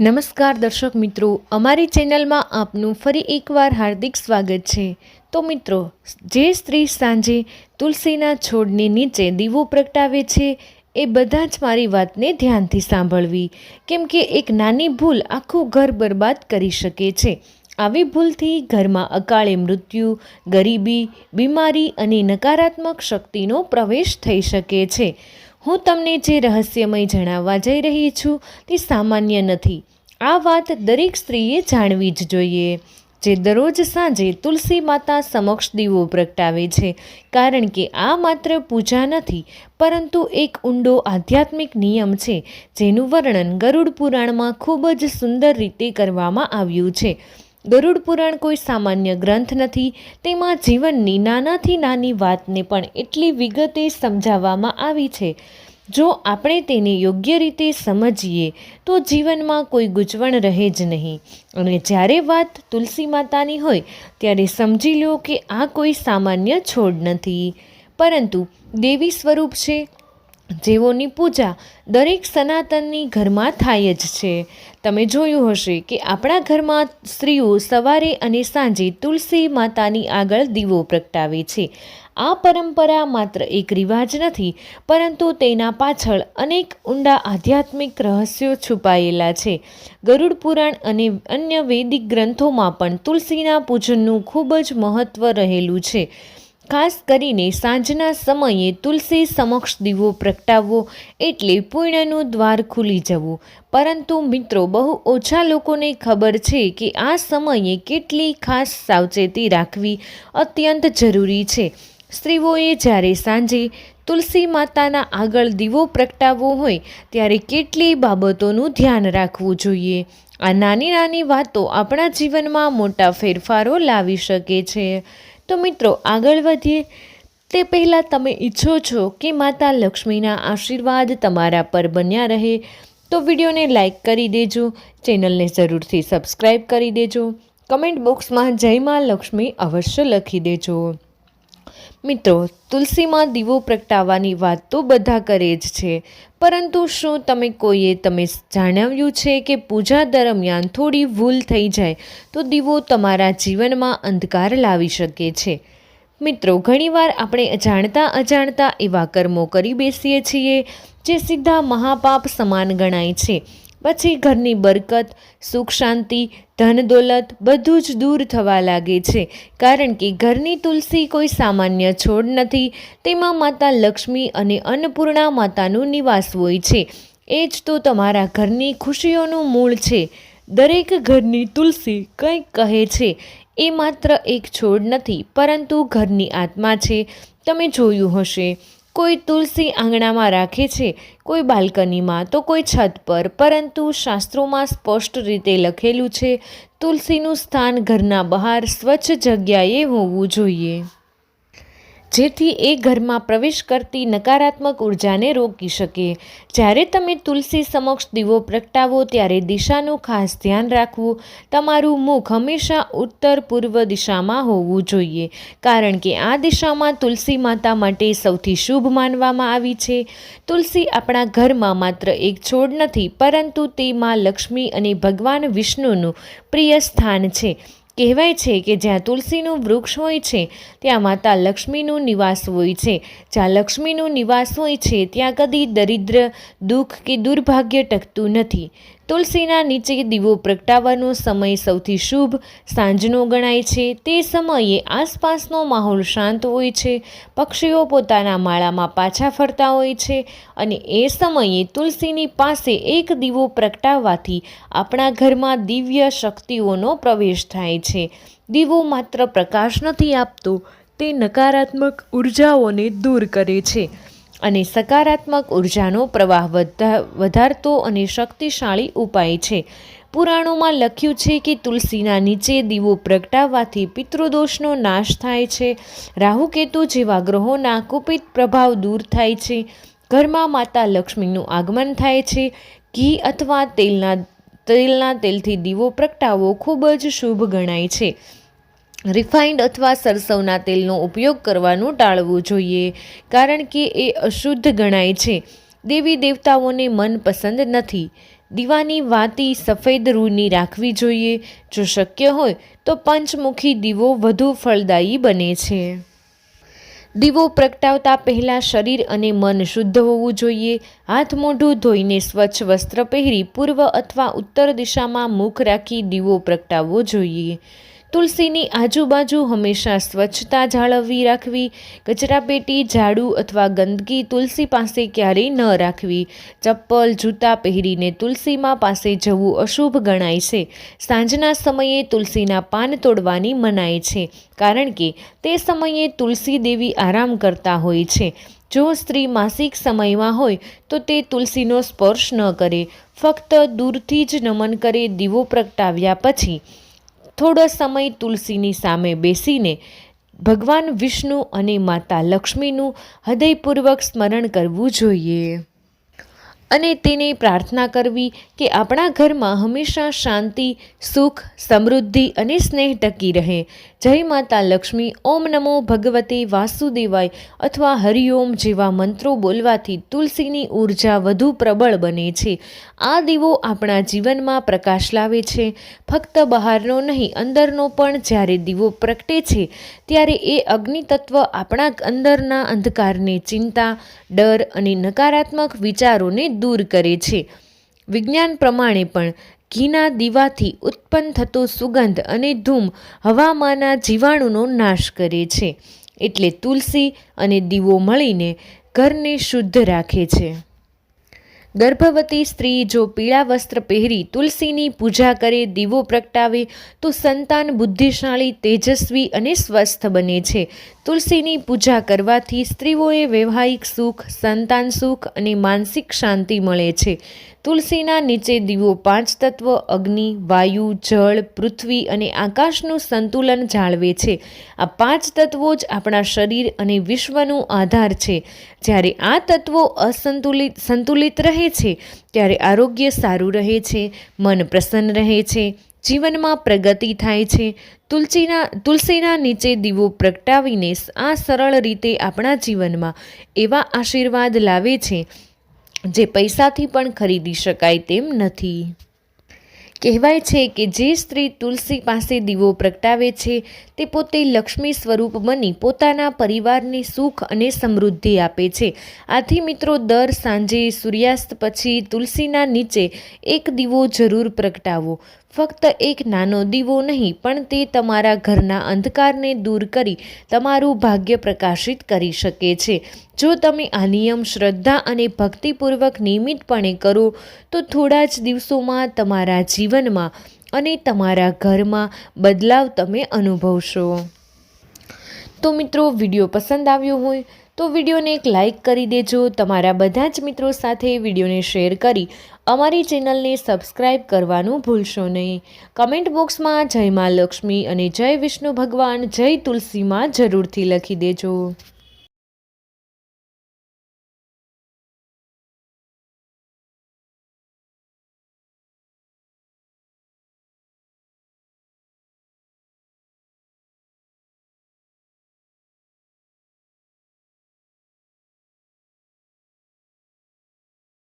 નમસ્કાર દર્શક મિત્રો, અમારી ચેનલમાં આપનું ફરી એકવાર હાર્દિક સ્વાગત છે. તો મિત્રો, જે સ્ત્રી સાંજે તુલસીના છોડની નીચે દીવો પ્રગટાવે છે, એ બધા જ મારી વાતને ધ્યાનથી સાંભળવી. કેમ કે એક નાની ભૂલ આખું ઘર બરબાદ કરી શકે છે. આવી ભૂલથી ઘરમાં અકાળે મૃત્યુ, ગરીબી, બીમારી અને નકારાત્મક શક્તિનો પ્રવેશ થઈ શકે છે. હું તમને જે રહસ્યમય જણાવવા જઈ રહી છું તે સામાન્ય નથી. આ વાત દરેક સ્ત્રીએ જાણવી જ જોઈએ. જે દરરોજ સાંજે તુલસી માતા સમક્ષ દીવો પ્રગટાવે છે. કારણ કે આ માત્ર પૂજા નથી, પરંતુ એક ઊંડો આધ્યાત્મિક નિયમ છે, જેનું વર્ણન ગરુડ પુરાણમાં ખૂબ જ સુંદર રીતે કરવામાં આવ્યું છે. ગરુડ પુરાણ કોઈ સામાન્ય ગ્રંથ નથી. તેમાં જીવનની નાનાથી નાની વાતને પણ એટલી વિગતે સમજાવવામાં આવી છે. જો આપણે તેને યોગ્ય રીતે સમજીએ, તો જીવનમાં કોઈ ગૂંચવણ રહે જ નહીં. અને જ્યારે વાત તુલસી માતાની હોય, ત્યારે સમજી લો કે આ કોઈ સામાન્ય છોડ નથી. પરંતુ દેવી સ્વરૂપ છે જેઓની પૂજા દરેક સનાતનની ઘરમાં થાય જ છે. તમે જોયું હશે કે આપણા ઘરમાં સ્ત્રીઓ સવારે અને સાંજે તુલસી માતાની આગળ દીવો પ્રગટાવે છે. આ પરંપરા માત્ર એક રિવાજ નથી, પરંતુ તેના પાછળ અનેક ઊંડા આધ્યાત્મિક રહસ્યો છુપાયેલા છે. ગરુડ પુરાણ અને અન્ય વૈદિક ગ્રંથોમાં પણ તુલસીના પૂજનનું ખૂબ જ મહત્ત્વ રહેલું છે. ખાસ કરીને સાંજના સમયે તુલસી સમક્ષ દીવો પ્રગટાવવો એટલે પૂર્ણનું દ્વાર ખુલી જવું. પરંતુ મિત્રો, બહુ ઓછા લોકોને ખબર છે કે આ સમયે કેટલી ખાસ સાવચેતી રાખવી અત્યંત જરૂરી છે. સ્ત્રીઓએ જ્યારે સાંજે તુલસી માતાના આગળ દીવો પ્રગટાવવો હોય, ત્યારે કેટલી બાબતોનું ધ્યાન રાખવું જોઈએ? આ નાની નાની વાતો આપણા જીવનમાં મોટા ફેરફારો લાવી શકે છે. તો મિત્રો, આગળ વધીએ. તે પહેલાં તમે ઈચ્છો છો કે માતા લક્ષ્મીના આશીર્વાદ તમારા પર બન્યા રહે, તો વિડીયોને લાઇક કરી દેજો, ચેનલને જરૂરથી સબસ્ક્રાઈબ કરી દેજો. કમેન્ટ બોક્સમાં જય મા લક્ષ્મી અવશ્ય લખી દેજો. મિત્રો, તુલસીમાં દીવો પ્રગટાવવાની વાત તો બધા કરે જ છે. પરંતુ શું તમે કોઈએ તમે જાણાવ્યું છે કે પૂજા દરમિયાન થોડી ભૂલ થઈ જાય તો દીવો તમારા જીવનમાં અંધકાર લાવી શકે છે? મિત્રો, ઘણીવાર આપણે અજાણતા અજાણતા એવા કર્મો કરી બેસીએ છીએ જે સીધા મહાપાપ સમાન ગણાય છે. પછી ઘરની બરકત, સુખ શાંતિ, ધન દોલત બધું જ દૂર થવા લાગે છે. કારણ કે ઘરની તુલસી કોઈ સામાન્ય છોડ નથી, તેમાં માતા લક્ષ્મી અને અન્નપૂર્ણા માતાનું નિવાસ હોય છે. એ જ તો તમારા ઘરની ખુશીઓનું મૂળ છે. દરેક ઘરની તુલસી કંઈક કહે છે. એ માત્ર એક છોડ નથી, પરંતુ ઘરની આત્મા છે. તમે જોયું હશે. કોઈ તુલસી આંગણામાં રાખે છે, કોઈ બાલ્કનીમાં, તો કોઈ છત પર, પરંતુ શાસ્ત્રોમાં સ્પષ્ટ રીતે લખેલું છે, તુલસીનું સ્થાન ઘરના બહાર સ્વચ્છ જગ્યાએ હોવું જોઈએ. જેથી એ ઘરમાં પ્રવેશ કરતી નકારાત્મક ઉર્જાને રોકી શકે. જ્યારે તમે તુલસી સમક્ષ દીવો પ્રગટાવો, ત્યારે દિશાનું ખાસ ધ્યાન રાખવું તમારું મુખ હંમેશા ઉત્તર પૂર્વ દિશામાં હોવું જોઈએ. કારણ કે આ દિશામાં તુલસી માતા માટે સૌથી શુભ માનવામાં આવી છે. તુલસી આપણા ઘરમાં માત્ર એક છોડ નથી, પરંતુ તેમાં લક્ષ્મી અને ભગવાન વિષ્ણુનું પ્રિય સ્થાન છે. કહેવાય છે કે જ્યાં તુલસીનું વૃક્ષ હોય છે, ત્યાં માતા લક્ષ્મીનું નિવાસ હોય છે. જ્યાં લક્ષ્મીનું નિવાસ હોય છે, ત્યાં કદી દરિદ્ર, દુઃખ કે દુર્ભાગ્ય ટકતું નથી. તુલસીના નીચે દીવો પ્રગટાવવાનો સમય સૌથી શુભ સાંજનો ગણાય છે. તે સમયે આસપાસનો માહોલ શાંત હોય છે. પક્ષીઓ પોતાના માળામાં પાછા ફરતા હોય છે અને એ સમયે તુલસીની પાસે એક દીવો પ્રગટાવવાથી આપણા ઘરમાં દિવ્ય શક્તિઓનો પ્રવેશ થાય છે. દીવો માત્ર પ્રકાશ નથી આપતો, તે નકારાત્મક ઉર્જાઓને દૂર કરે છે. અને સકારાત્મક ઉર્જાનો પ્રવાહ વધારતો અને શક્તિશાળી ઉપાય છે. પુરાણોમાં લખ્યું છે કે તુલસીના નીચે દીવો પ્રગટાવવાથી પિતૃદોષનો નાશ થાય છે. રાહુકેતુ જેવા ગ્રહોના કુપિત પ્રભાવ દૂર થાય છે. ઘરમાં માતા લક્ષ્મીનું આગમન થાય છે. ઘી અથવા તેલના તેલના તેલથી દીવો પ્રગટાવવો ખૂબ જ શુભ ગણાય છે. રિફાઇન્ડ અથવા સરસવના તેલનો ઉપયોગ કરવાનું ટાળવું જોઈએ, કારણ કે એ અશુદ્ધ ગણાય છે. દેવી દેવતાઓને મનપસંદ નથી. દીવાની વાતી સફેદ રૂની રાખવી જોઈએ. જો શક્ય હોય, તો પંચમુખી દીવો વધુ ફળદાયી બને છે. દીવો પ્રગટાવતા પહેલાં શરીર અને મન શુદ્ધ હોવું જોઈએ. હાથ મોઢું ધોઈને સ્વચ્છ વસ્ત્ર પહેરી પૂર્વ અથવા ઉત્તર દિશામાં મુખ રાખી દીવો પ્રગટાવવો જોઈએ. તુલસીની આજુબાજુ હંમેશા સ્વચ્છતા જાળવવી રાખવી, કચરાપેટી, ઝાડુ અથવા ગંદકી તુલસી પાસે ક્યારેય ન રાખવી. ચપ્પલ, જૂતા પહેરીને તુલસીમાં પાસે જવું અશુભ ગણાય છે. સાંજના સમયે તુલસીના પાન તોડવાની મનાય છે, કારણ કે તે સમયે તુલસી દેવી આરામ કરતા હોય છે. જો સ્ત્રી માસિક સમયમાં હોય, તો તે તુલસીનો સ્પર્શ ન કરે. ફક્ત દૂરથી જ નમન કરે દીવો પ્રગટાવ્યા પછી થોડો સમય તુલસીની સામે બેસીને ભગવાન વિષ્ણુ અને માતા લક્ષ્મીનું હૃદયપૂર્વક સ્મરણ કરવું જોઈએ. અને તેને પ્રાર્થના કરવી કે આપણા ઘરમાં હંમેશા શાંતિ, સુખ, સમૃદ્ધિ અને સ્નેહ ટકી રહે. જય માતા લક્ષ્મી. ઓમ નમો ભગવતે વાસુદેવાય અથવા હરિઓમ જેવા મંત્રો બોલવાથી તુલસીની ઊર્જા વધુ પ્રબળ બને છે. આ દીવો આપણા જીવનમાં પ્રકાશ લાવે છે. ફક્ત બહારનો નહીં, અંદરનો પણ જ્યારે દીવો પ્રગટે છે, ત્યારે એ અગ્નિતત્વ આપણા અંદરના અંધકારને ચિંતા, ડર અને નકારાત્મક વિચારોને દૂર કરે છે. વિજ્ઞાન પ્રમાણે પણ ઘીના દીવાથી ઉત્પન્ન થતો સુગંધ અને ધૂમ હવામાંના જીવાણુનો નાશ કરે છે. એટલે તુલસી અને દીવો મળીને ઘરને શુદ્ધ રાખે છે. ગર્ભવતી સ્ત્રી જો પીળા વસ્ત્ર પહેરી તુલસીની પૂજા કરે, દીવો પ્રગટાવે, તો સંતાન બુદ્ધિશાળી, તેજસ્વી અને સ્વસ્થ બને છે. તુલસીની પૂજા કરવાથી સ્ત્રીઓએ વૈવાહિક સુખ, સંતાન સુખ અને માનસિક શાંતિ મળે છે. તુલસીના નીચે દીવો પાંચ તત્વ, અગ્નિ, વાયુ, જળ, પૃથ્વી અને આકાશનું સંતુલન જાળવે છે. આ પાંચ તત્વો જ આપણા શરીર અને વિશ્વનું આધાર છે. જ્યારે આ તત્વો અસંતુલિત, સંતુલિત રહે છે, ત્યારે આરોગ્ય સારું રહે છે, મન પ્રસન્ન રહે છે, જીવનમાં પ્રગતિ થાય છે. તુલસીના તુલસીના નીચે દીવો પ્રગટાવીને આ સરળ રીતે આપણા જીવનમાં એવા આશીર્વાદ લાવે છે જે પૈસાથી પણ ખરીદી શકાય તેમ નથી. કહેવાય છે કે જે સ્ત્રી તુલસી પાસે દીવો પ્રગટાવે છે, તે પોતે લક્ષ્મી સ્વરૂપ બની પોતાના પરિવારને સુખ અને સમૃદ્ધિ આપે છે. આથી મિત્રો, દર સાંજે સૂર્યાસ્ત પછી તુલસીના નીચે એક દીવો જરૂર પ્રગટાવો. ફક્ત એક નાનો દીવો નહીં, પણ તે તમારા ઘરના અંધકારને દૂર કરી તમારું ભાગ્ય પ્રકાશિત કરી શકે છે. જો તમે આ નિયમ શ્રદ્ધા અને ભક્તિપૂર્વક નિયમિતપણે કરો, તો થોડા જ દિવસોમાં તમારા જીવનમાં અને તમારા ઘરમાં બદલાવ તમે અનુભવશો. તો મિત્રો, વીડિયો પસંદ આવ્યો હોય તો વિડીયોને એક લાઇક કરી દેજો, તમારા બધા જ મિત્રો સાથે વિડીયોને શેર કરી અમારી ચેનલને સબસ્ક્રાઈબ કરવાનું ભૂલશો નહીં. કમેન્ટ બોક્સમાં જય મા લક્ષ્મી અને જય વિષ્ણુ ભગવાન, જય તુલસીમાં જરૂરથી લખી દેજો.